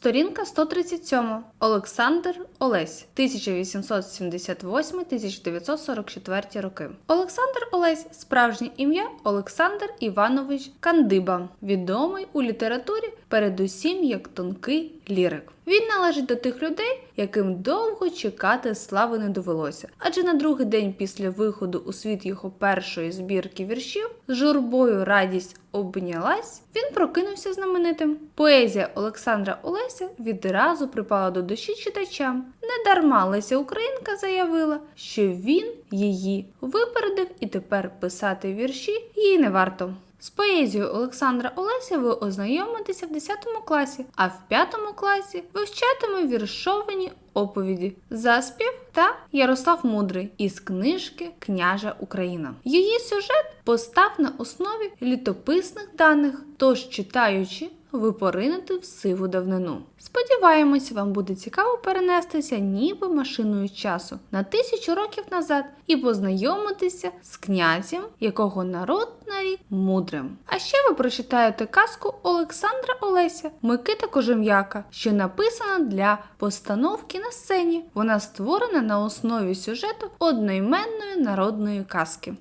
Сторінка 137. Олександр Олесь, 1878-1944 роки. Олександр Олесь справжнє ім'я Олександр Іванович Кандиба, відомий у літературі передусім як тонкий лірик. Він належить до тих людей, яким довго чекати слави не довелося. Адже на другий день після виходу у світ його першої збірки віршів з журбою радість обнялась, він прокинувся знаменитим. Поезія Олександра Олеся відразу припала до душі читачам. Недарма Леся Українка заявила, що він її випередив і тепер писати вірші їй не варто. З поезією Олександра Олеся ви ознайомитеся в 10 класі, а в 5 класі вивчатиме віршовані оповіді, заспів та Ярослав Мудрий із книжки Княжа Україна. Її сюжет постав на основі літописних даних, тож читаючи, ви поринете в сиву давнину. Сподіваємось, вам буде цікаво перенестися ніби машиною часу на тисячу років назад і познайомитися з князем, якого народ нарік мудрим. А ще ви прочитаєте казку Олександра Олеся Микита Кожем'яка, що написана для постановки на сцені. Вона створена на основі сюжету одноіменної народної казки.